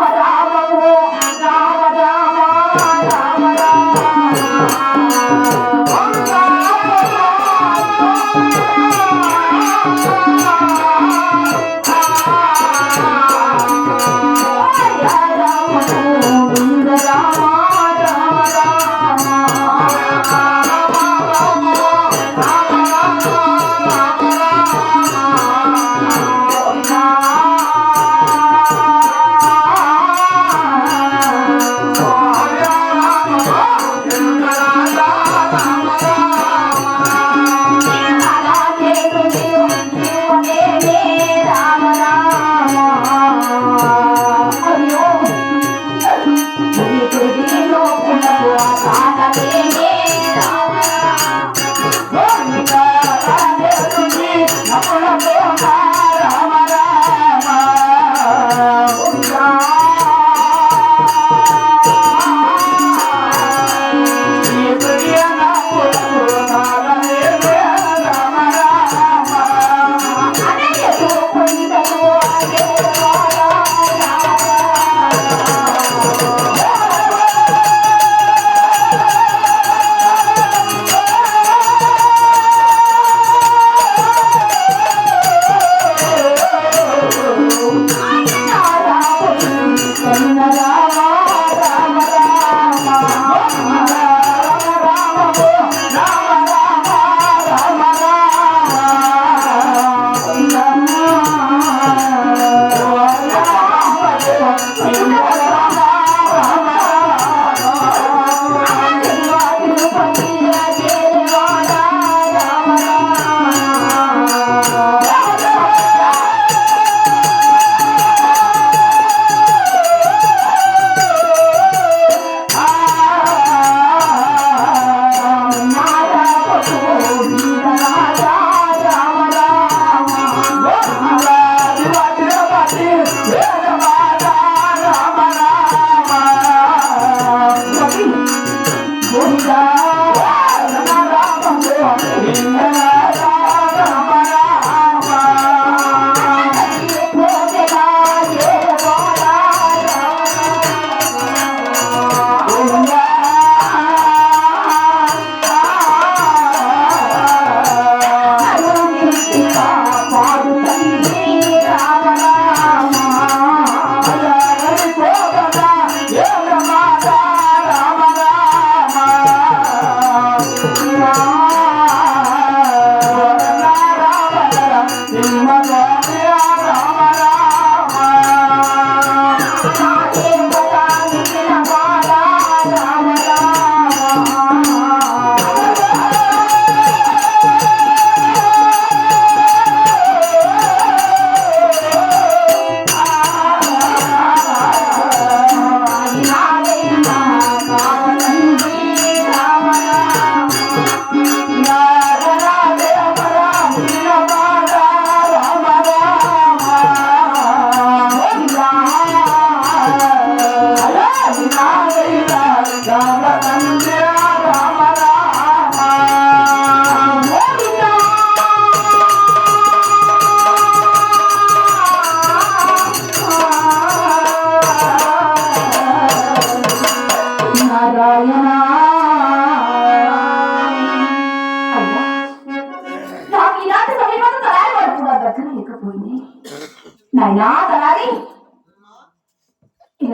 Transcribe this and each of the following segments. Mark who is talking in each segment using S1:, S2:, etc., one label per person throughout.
S1: రామ రామ రామ రామ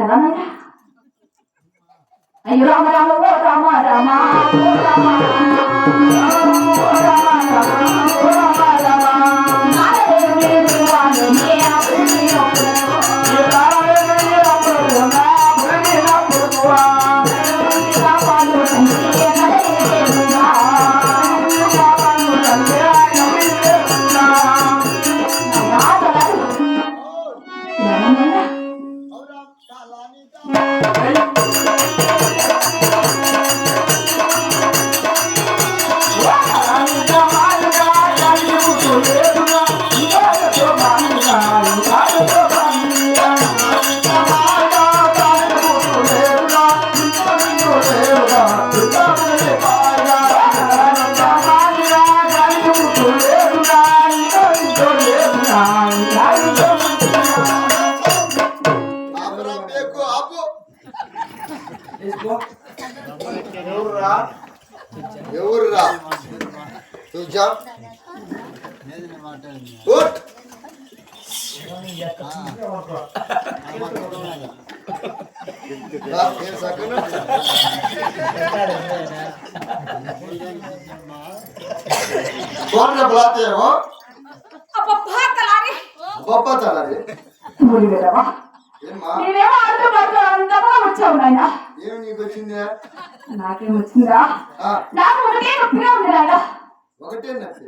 S1: రానయ్యా అయ్యో రామ రామ ఓ రామ రామ ఓ రామ ఓ రామ రామ.
S2: God. అబ్బబ్బా తలారి.
S1: అబ్బబ్బా తలారి.
S2: మురివేరవా
S1: నేనేమో అర్థం
S2: పడుతున్నా నాకేం వచ్చిందా?
S1: నాకు ఒకటే నొప్పిగా ఉంది నాయన.
S2: ఒకటే నొప్పి.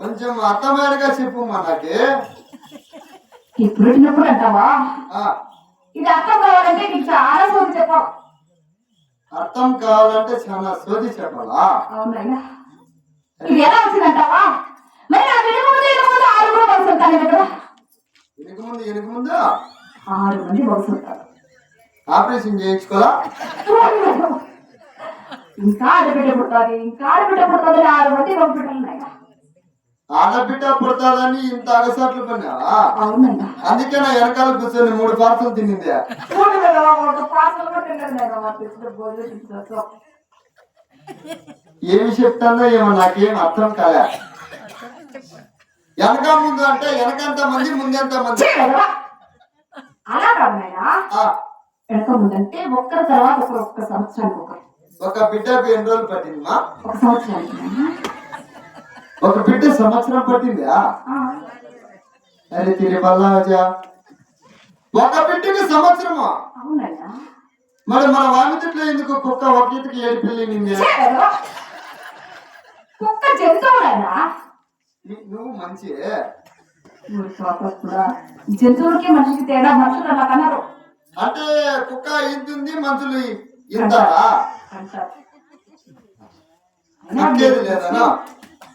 S2: కొంచెం అర్థమయ్యేగా చెప్పు మా నాకే.
S1: ఈ పురిటి అంటావా? ఇది అర్థం కావాలంటే నీకు చాలా సోది చెప్పావు.
S2: అర్థం కావాలంటే చాలా సోది చెప్పాలా?
S1: ఇది ఎలా వచ్చిందంటావా? మరి వెనుక ముందు వెనుక ముందు ఆరు కూడా బస్సు ఉంటాను కదా
S2: వెనుక ముందు వెనుక ముందు?
S1: ఆరు మంది బస్సు ఉంటారు.
S2: ఆపరేషన్ చేయించుకోవాలా?
S1: ఇంకా ఆడబిడ్డ పుడుతుంది ఇంకా ఆడబిడ్డ అని ఆరు మంది నాయన
S2: ఆడబిడ్డ పుడతాదని ఇంత అగసాట్లు
S1: అవునయ్యా
S2: అందుకే నా వెనకాల కూర్చొని మూడు పార్సల్ తినింది.
S1: తిన్నది
S2: ఏమి చెప్తానో ఏమో నాకేం అర్థం కాలే. వెనక ముందు అంటే వెనకంత మంది ముందెంత మంది?
S1: అలా కాదు వెనక ముందంటే ఒక్కరి తర్వాత ఒక్క సంవత్సరానికి ఒకరు.
S2: ఒక బిడ్డకు ఎన్ని రోజులు పట్టిందమ్మా
S1: ఒక సంవత్సరానికి.
S2: ఒక బిడ్డ సంవత్సరం పట్టిందా? అరే తిరిగి బల్లాజా ఒక బిడ్డకి సంవత్సరమా? మరి మన వామితిట్లో ఎందుకు కుక్క ఒక ఈతకి ఏడు పిల్లింది
S1: చేయగలవా? కుక్క జంతువులైనా?
S2: నువ్వు మంచి.
S1: జంతువులకి మనిషికి తేడా మనుషులు అలా కన్నారు
S2: అంటే కుక్క ఇంతుంది మనుషులు ఇంతారా
S1: అంటారు.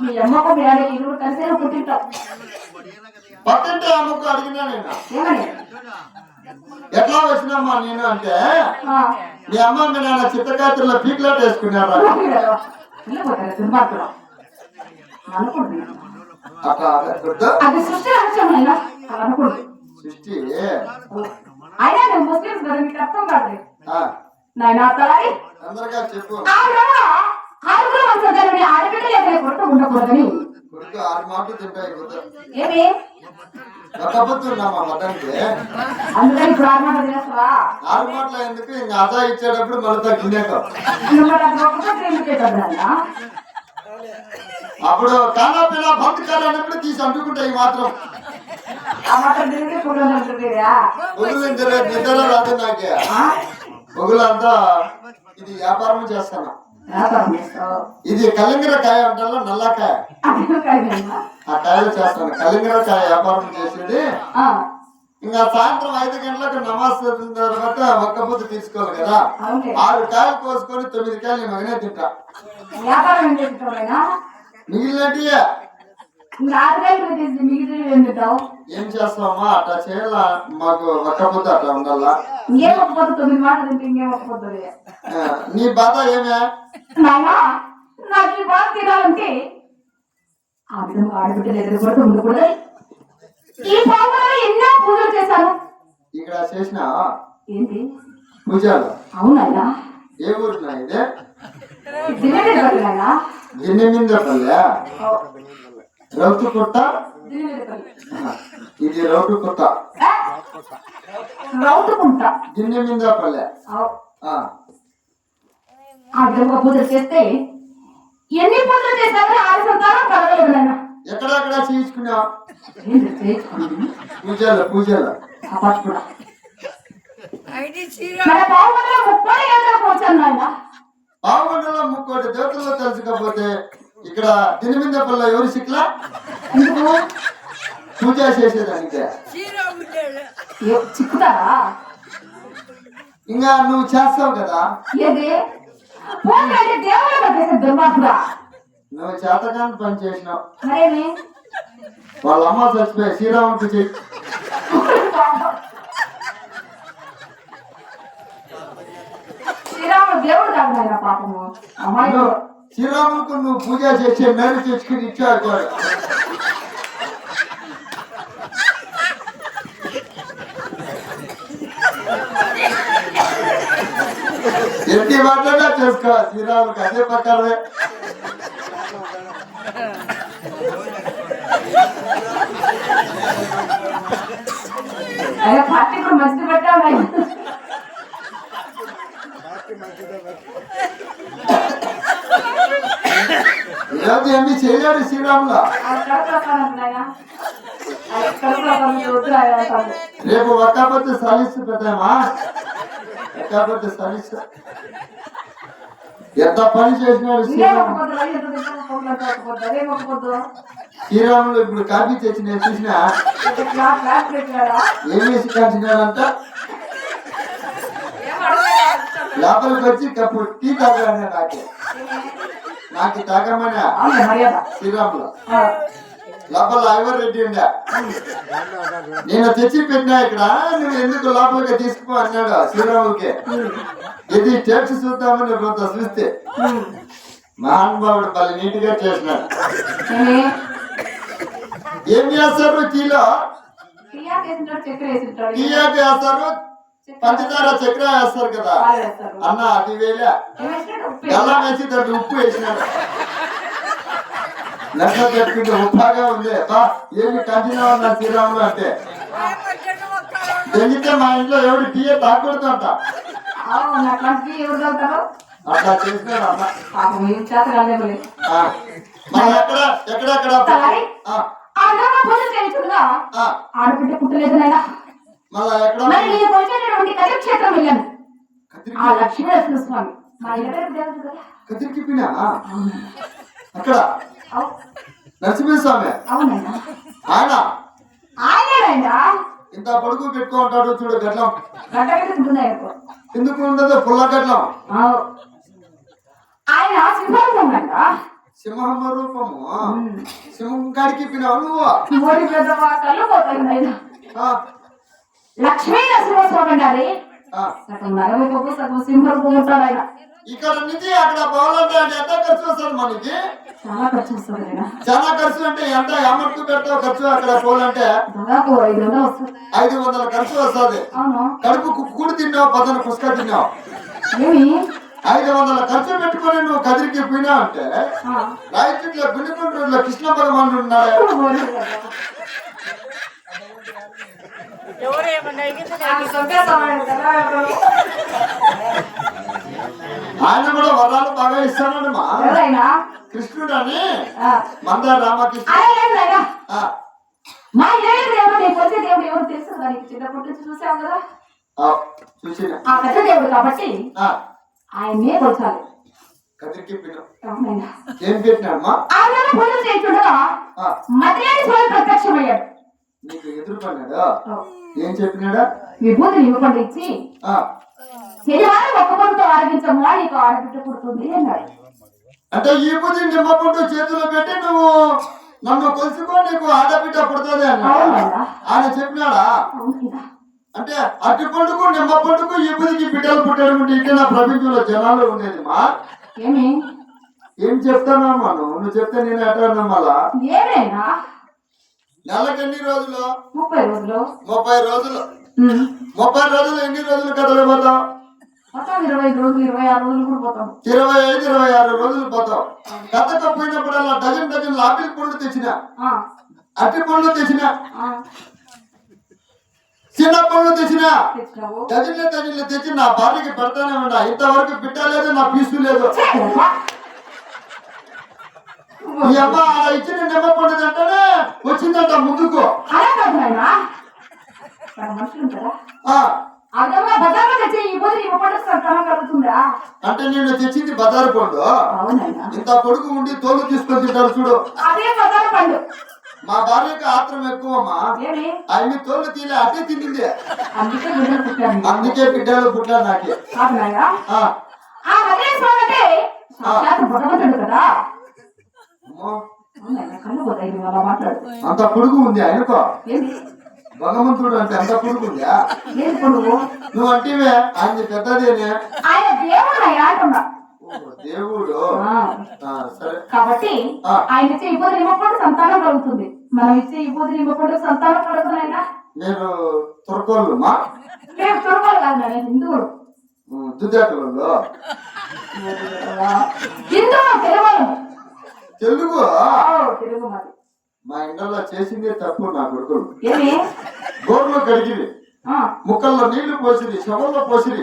S2: మీ అమ్మకు
S1: మీ ఆయన ఇరువురు కలిసి
S2: పక్కింటి అమ్మకు అడిగినా నేను.
S1: ఏమని?
S2: ఎట్లా వచ్చినామ్మా నేను అంటే మీ అమ్మ మీ నాన్న చిత్తకాత్రలో పీక్లాట్ వేసుకున్నారా.
S1: అది సృష్టి రహస్యమైనా అలా అనకూడదు
S2: సృష్టి?
S1: అయినా నేను ముస్లిమ్స్ కదా మీకు అర్థం కాదు.
S2: ఆ,
S1: నాయన తలారి
S2: తొందరగా చెప్పు.
S1: ఆరుగురు ఆడబిడ్డ లేక కొడుకు ఉండకూడదని.
S2: కొడుకు ఆరు మాటలు తింటాయి కొడుకు
S1: ఏమి?
S2: ఒక పొద్దు ఉన్నామా మటన్కి?
S1: అందుకని ఇప్పుడు ఆరు మాట తినేస్తావా?
S2: ఆరు మాటలు ఎందుకు? ఇంకా అదా ఇచ్చేటప్పుడు మళ్ళీ తగ్గినాక? అప్పుడు కానా పిల్ల బంద్ కాలన్నప్పుడు తీసి అంటుకుంటాయి మాత్రం. నిద్ర రాదు నాకే. పొగులంతా ఇది వ్యాపారం చేస్తాను. ఇది కలింగర కాయ అంటారా నల్లకాయ. ఆ కాయలు చేస్తాను. కలింగర కాయ వ్యాపారం చేసేది. ఇంకా సాయంత్రం ఐదు గంటలకు నమాజ్ చదివిన తర్వాత ఒక్క పొద్దు తీసుకోవాలి కదా. ఆరు కాయలు కోసుకొని తొమ్మిది కాయలు నేను మగనే తింటా.
S1: వ్యాపారం ఏం
S2: చేస్తామమ్మా అట్లా చేయాల? మాకు ఒక్కపోతే అట్లా ఉండాలా?
S1: ఇంకేం తొమ్మిది మాటలు ఇంకేం
S2: నీ బాధ ఏమే?
S1: నాయనా నాకు ఈ బాధ తినాలంటే ఆ విధంగా ఆడబిడ్డలు ఎదురు కూడా ఉండకూడదు ఈ పావులలో ఎన్నో పూజలు చేశాను.
S2: ఇక్కడ చేసిన?
S1: ఏంటి?
S2: పూజలు ఏ ఊరు ఇది? గిన్నె మీద పల్లె? రౌతు ఇది రౌతు కొట్ట.
S1: రౌతుకుంటా
S2: గిన్నె మీద పల్లె.
S1: అవు.
S2: ఆ,
S1: విధంగా పూజలు చేస్తే ఎన్ని పూజలు చేశామో ఆరు సంతానం కలగలేదు
S2: ఎక్కడెక్కడ చేయించుకున్నావు?
S1: చేయించుకోండి
S2: పూజలు. పూజలు పావుగంటలో ముక్కోటి దేవతల్లో తెలుసుకపోతే ఇక్కడ దిని మీద పల్ల ఎవరు
S1: ఎందుకు
S2: పూజ చేసేదానికి.
S1: చిక్కుతారా?
S2: ఇంకా నువ్వు చేస్తావు కదా? నువ్వు చేతకాని పని చేసినావు. వాళ్ళ అమ్మ చచ్చిపోయి శ్రీరాముడికి చెయ్యి
S1: శ్రీరాముడు దేవుడు కాదు పాపము. అమ్మాయి
S2: నువ్వు శ్రీరాముడికి నువ్వు పూజ చేసే మేలు తెచ్చుకుని ఇచ్చావు చూడు. ఎట్టి మాట్లాడా చేసుకో శ్రీరాముడికి అదే పక్కనే
S1: ఆయన పార్టీ కూడా మంచిది పెట్టావు నాయన
S2: ఈరోజు ఏమీ చేయలేడు శ్రీరాములు
S1: ఆ కడుపులో పని నాయన ఆ కడుపులో పని అన్ని చేయలేడు పని.
S2: రేపు ఒక్కపోతే సలిస్తు పెట్టామా ఒక్కపోతే సలిస్తు ఎంత పని చేసినాడు శ్రీరాములు ఇప్పుడు కాఫీ తెచ్చి నేను చూసిన. ఏం వేసి కాల్చినాడంట? లోపలికి వచ్చి కప్పుడు టీ తాగానే నాకే నాకు. శ్రీరాములు
S1: ఆ,
S2: లోపల ఐవర్ రెడ్డి ఉండే నేను తెచ్చి పెట్టినా ఇక్కడ నువ్వు ఎందుకు లోపలికి తీసుకుపో అన్నాడు శ్రీరాములకి ఇది టేస్ట్ చూద్దామని కొంత చూస్తే. మహానుభావుడు పలు నీట్గా చేసినాడు? ఏం చేస్తారు టీలో
S1: టీయా వేసింటాడు, చక్కెర వేసింటాడు.
S2: టీ ఏంటి వేస్తారు పంచదార చక్కెర వేస్తారు కదా. అన్న అది వేలే
S1: వేసినాడు? ఉప్పు వేసినాడు.
S2: వేసి దాంట్లో ఉప్పు వేసినాడు లెక్క పెట్టుకుంటే ఉప్పాగా ఉంది ఏమి కంటిన్యూ ఉన్నా శ్రీరాములు అంటే దెంగితే మా ఇంట్లో ఎవడు టీ తాకూడదు అంట
S1: అవును, అట్లాంటి టీ ఎవరు తాగుతారు?
S2: అట్లా చేసినాడు అన్న. మరి ఎక్కడ ఎక్కడెక్కడ.
S1: ఆడబిడ్డ పుట్టలేదు మరి నేను వచ్చేటటువంటి కదిరి క్షేత్రం వెళ్ళాను. ఆ
S2: కత్తిరికి
S1: లక్ష్మీ నరసింహ స్వామి. మా ఇంటి పేరు దేవుడు కదా?
S2: కత్తిరికి పినా అక్కడ?
S1: అవు-
S2: నరసింహస్వామి
S1: అవునైనా
S2: ఆయన?
S1: ఆయనేనైనా
S2: ఇంత పొడుగు పెట్టుకో ఉంటాడు చూడు
S1: ఉంటుంది ఆయనకు
S2: ఎందుకు ఉండదు పుల్ల.
S1: ఆయన అంట.
S2: సింహమ్మ రూపము. సింహం కాడికి పినావు నువ్వు?
S1: మోడీ పెద్ద కళ్ళు పోతాయి లక్ష్మీ నరసింహ స్వామి అంటారు
S2: ఆ.
S1: సగం సగం సింహరూపం ఉంటాడు ఆయన
S2: ఇక్కడ నుంచి అక్కడ పోవాలంటే అంటే ఎంత ఖర్చు వస్తుంది మనకి?
S1: చాలా ఖర్చు వస్తుంది
S2: చాలా ఖర్చు అంటే ఎంత? అమర్కు పెడతావు ఖర్చు అక్కడ పోవాలంటే
S1: దాదాపు ఐదు వందలు వస్తుంది.
S2: ఐదు వందల ఖర్చు వస్తుంది. కడుపు కూడి తిన్నావు పదన పుష్క తిన్నావు.
S1: ఏమి?
S2: ఐదు వందల ఖర్చు పెట్టుకొని నువ్వు కదిరికి పోయినావు అంటే. రాయచూట్లో కృష్ణ భగవానుడు ఉన్నాడు. ఆయన కూడా వరాలు బాగా మా.
S1: ఎవరైనా?
S2: కృష్ణుడు అని. మందార రామకృష్ణ.
S1: మా ఇరవై దేవుడు నీకు వచ్చే దేవుడు ఎవరు తెలుసు? కదా నీకు చిన్నప్పటి నుంచి చూసావు కదా?
S2: ఆ,
S1: పెద్ద దేవుడు కాబట్టి కొలచాలి.
S2: ఏం
S1: ఆయన పూజలు చేస్తుండగా స్వామి ప్రత్యక్షమయ్యాడు.
S2: నీకు ఎదురు ఏం చెప్పినాడా?
S1: విభూతిని ఇవ్వకుండా ఇచ్చి
S2: ఆ,
S1: శనివారం ఒక్క పొందుతో ఆరగించము నీకు ఆడబిడ్డ పుడుతుంది అన్నాడు.
S2: అంటే ఈ బుద్ధి నిమ్మపండు చేతిలో పెట్టి నువ్వు నన్ను కొలుసుకో నీకు ఆడబిడ్డ పుడుతుంది అన్నాడు? ఆయన చెప్పినాడా? అంటే అట్టి పండుగ నిమ్మ పండుగ ఇబ్బదికి బిడ్డలు పుట్టడం అంటే ఇట్లా నా ప్రపంచంలో జనాలు ఉండేది మా.
S1: ఏమి?
S2: ఏం చెప్తానమ్మా నువ్వు? నువ్వు చెప్తే నేను ఎట్లా నమ్మాలా?
S1: ఏమైనా?
S2: నెలకి ఎన్ని రోజులు?
S1: ముప్పై రోజులు.
S2: ముప్పై రోజులు. ముప్పై రోజులు ఎన్ని రోజులు కథలు
S1: మొత్తం ఇరవై ఐదు రోజులు ఇరవై ఆరు రోజులు కూడా పోతాం.
S2: ఇరవై ఐదు ఇరవై ఆరు రోజులు పోతావు. కథకు పోయినప్పుడల్లా డజన్ డజన్ ఆపిల్ పండ్లు తెచ్చిన? అట్టి పండ్లు తెచ్చిన? చిన్న పండ్లు తెచ్చిన? డజన్లు డజన్లు తెచ్చి నా భార్యకి పెడతానే ఉన్నా. ఇంతవరకు బిడ్డ లేదు నా పీసు లేదు? ఈ అమ్మ ఇచ్చిన నిమ్మ పండు అంటేనే వచ్చిందంట ముందుకు.
S1: అలా కాదు నాయనా. మన మనుషులు ఉంటారా?
S2: ఆ.
S1: ఆ విధంగా బజార్లో తెచ్చి ఈ పొద్దు ఈ పండుగ క్రమం కలుగుతుందా
S2: అంటే నేను తెచ్చింది బజారు పండు.
S1: అవునైనా
S2: ఇంత పొడుగు ఉండి తోలు తీసుకొని తింటారు చూడు.
S1: అదే బజార్ పండు.
S2: మా భార్యకి ఆత్రం ఎక్కువమ్మా.
S1: ఏమి?
S2: ఆయన్ని తోలు తీలే అట్టే తిండింది.
S1: అందుకే బిడ్డలు పుట్టాను.
S2: అందుకే బిడ్డలు పుట్టా నాకే. ఆ,
S1: భగవంతుడు కదా
S2: అమ్మో,
S1: అవునైనా కళ్ళు పోతాయి నువ్వు అలా మాట్లాడు
S2: అంత పొడుగు ఉంది ఆయనకో
S1: ఏంది?
S2: భగవంతుడు అంటే అంత పొడుగు ఉందా?
S1: పొడుగు
S2: నువ్వు అంటేవే ఆయన పెద్దదేనే?
S1: దేవుడు
S2: సరే.
S1: కాబట్టి. ఆయన ఇచ్చే ఇబ్బంది నిమ్మపండు సంతానం కలుగుతుంది. మనం ఇచ్చే ఇబ్బంది నిమ్మపండు సంతానం కలుగుతున్నాయినా
S2: మీరు తురకోళ్ళు మా
S1: తురకాలు కాదు హిందువులు.
S2: దుద్దాకలు
S1: హిందువు తెలుగు
S2: తెలుగు?
S1: తెలుగు మరి.
S2: మా ఇంట్లో చేసిందే తప్పు నా కొడుకులు గోర్లు కడిగిరి.
S1: ఆ,
S2: ముక్కల్లో నీళ్ళు పోసిరి శవంలో పోసిరి.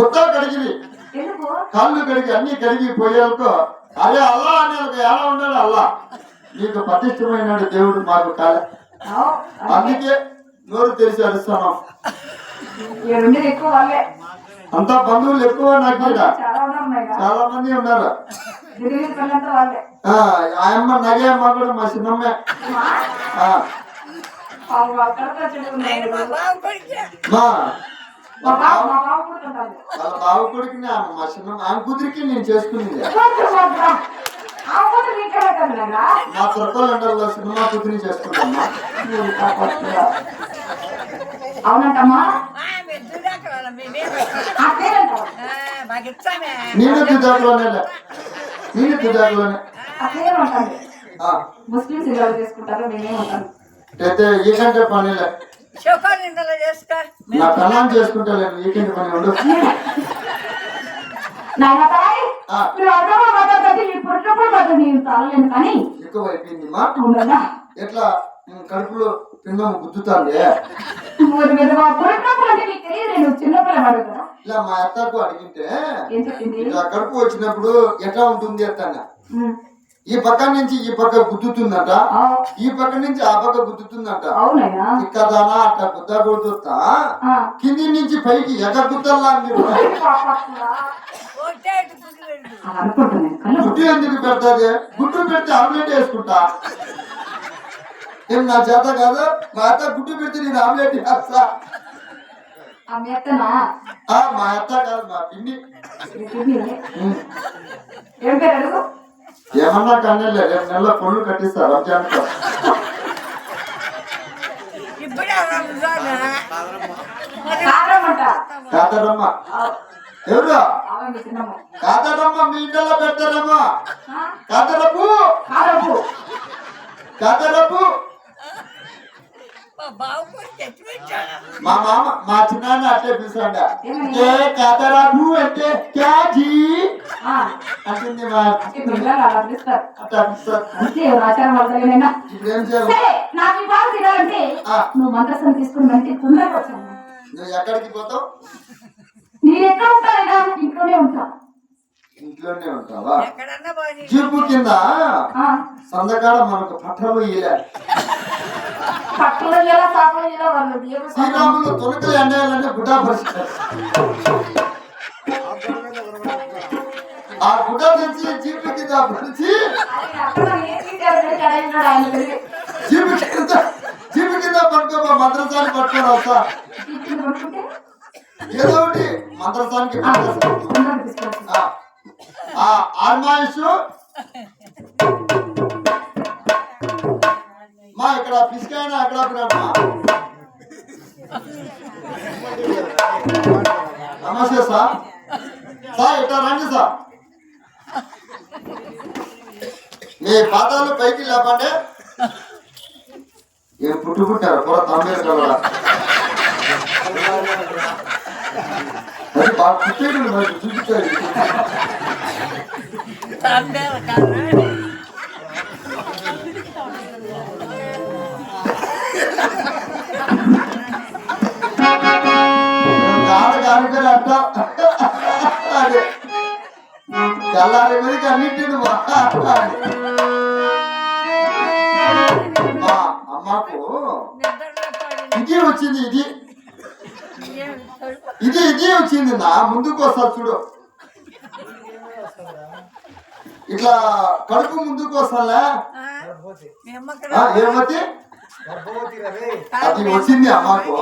S2: గుత్తా కడిగిరి.
S1: ఎందుకు?
S2: కాళ్ళు కడిగి అన్ని కడిగి పోయేందుకు అరే అల్లా అని ఒక ఎలా ఉన్నాడు అల్లా? నీకు పటిష్టమైనాడు దేవుడు మాకు కాలే. అందుకే. నోరు తెరిచి అరుస్తాను. అంతా బంధువులు ఎక్కువ నాకు
S1: చాలా
S2: మంది ఉన్నారు. ఆయమ్మ నగే అమ్మ కూడా మా చిన్నమ్మే.
S1: వాళ్ళ బావ
S2: కొడుకుని ఆమె మా చిన్న ఆమె కూతురికి నేను చేసుకునేది. మా తుర్కలండల్లో సినిమా కూతురిని
S1: కాకొచ్చురా. అవునంటమ్మా?
S2: నేను నేను
S1: ముస్లింస్ ఇలా చేసుకుంటారు
S2: అయితే ఈకంటే పనిలే నా కళ్ళం చేసుకుంటా ఈకంటే పని ఉండు.
S1: నాయన తాయి
S2: ఆ.
S1: మీరు అర్థమా మాట్లాడుతుంటే ఈ పుట్టినప్పుడు కాదు నేను తాగలేను కానీ
S2: ఎక్కువ అయిపోయింది మా ఎట్లా? ఉమ్, కడుపులో పిండం
S1: ఊరి మీద మా
S2: ఇలా మా అత్తకు ఇట్లా కడుపు వచ్చినప్పుడు ఎట్లా ఉంటుంది? అత్తన్న. ఈ పక్క నుంచి ఈ పక్క గుద్దుతుందట.
S1: ఆ,
S2: ఈ పక్క నుంచి ఆ పక్క గుద్దుతుందట. ఇక్కదానా అట్లా గుద్ద
S1: ఆ.
S2: కింది నుంచి పైకి ఎగ గుద్దల్లా గుడ్డు ఎందుకు పెడతాది? గుడ్డు పెడితే ఆమ్లెట్ వేసుకుంటా? ఏం నా చేత కాదు? మా అత్త గుడ్డు పెడితే నేను ఆమ్లెట్ వేస్తా.
S1: ఆ
S2: మా అత్త కాదు మా పిన్ని.
S1: ఏం పేరు
S2: ఏమన్నా కానీ రేపు నెలలో పళ్ళు కట్టిస్తారు రంజాన్ కాదరమ్మ ఎవరు. కాదరమ్మ మీ ఇంట్లో పెడతారమ్మా.
S1: ఆ,
S2: కాదరపు కాదరపు మా మామ మా చిన్నాన్న అట్టే పిలుస్తాడ? ఏ కాదరపు అంటే క్యాజీ అంటుంది మా అట్లా పిలుస్తారు.
S1: నాకు తినాలంటే. నువ్వు మంత్రసం తీసుకుని మంచి తొందరగా వచ్చాను
S2: నువ్వు ఎక్కడికి పోతావు?
S1: నేను ఎక్కడ ఉంటానైనా ఇంట్లోనే ఉంటా.
S2: ఇంట్లోనే ఉంటావా?
S3: ఎక్కడన్నా పోనీ.
S2: జీపు కింద
S1: ఆ,
S2: సందకాడ మనకు పట్టలు
S1: వాళ్ళు
S2: శ్రీరాములు తొలకలు ఎండాలంటే గుడ్డా పరిస్థితి ఆ గుడ్డ తెచ్చి జీపు కింద పరిచి
S1: ఆయన అక్కడ ఏ టీచర్ పెట్టి అడిగినాడు ఆయన పెరిగి
S2: జీపు కింద జీపు కింద పట్టుకో మంత్రసాన్ని పట్టుకొని వస్తా. ఏదో ఒకటి మా ఇక్కడ పిసికాయన అక్కడ నమస్తే సార్. సార్ ఇట్లా రండి సార్. మీ పాదాలు పైకి లేపండి. ఏం పుట్టుకుంటారు కూడా తొంభై కదా. అది బాగా పుట్టేడు మరి అట్ట అదే. తెల్లారి మీదకి అన్నింటిని మా అమ్మకు ఇది వచ్చింది ఇది. ఇది ఇది వచ్చింది నా ముందుకు వస్తా చూడు. ఇట్లా కడుపు ముందుకు వస్తాలే ఏమతి అది వచ్చింది అమ్మకు.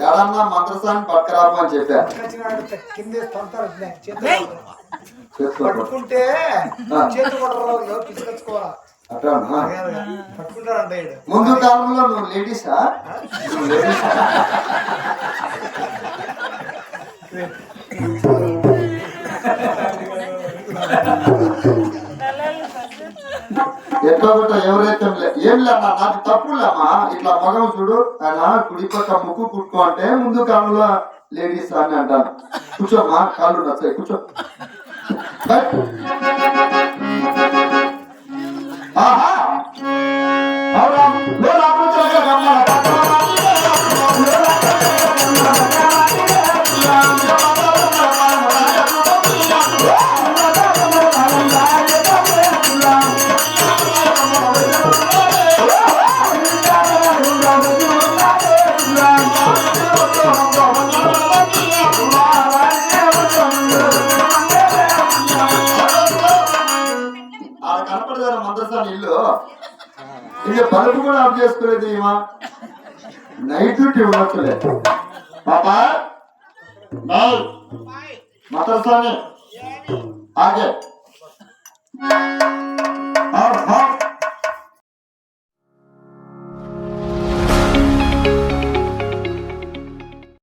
S2: ఎడన్నా మంత్రసాన్ని పట్టుకురాపు అని చెప్పా
S3: పక్కచ్చినాడు కింద తంతారు చేతులు
S2: చేసుకో
S3: పట్టుకుంటే.
S2: ముందు కాలంలో నువ్వు లేడీసా? నువ్వు లేడీసా? ఎట్లా కొట్ట ఎవరైతే ఏం లేమ్మా నాకు తప్పులేమా ఇట్లా మగం చూడు. ఆయన కుడి పక్క ముక్కు కుట్టుకో అంటే ముందు కాలంలో లేడీస్ అని అంటాను కూర్చోమ్మా కాళ్ళు నచ్చాయి కూర్చో. ఆహా! అవునా? చేసుకునేది ఈమా నైట్ డ్యూటీ ఉండట్లే పాపా? మతస్వామి ఆగే. ఆహా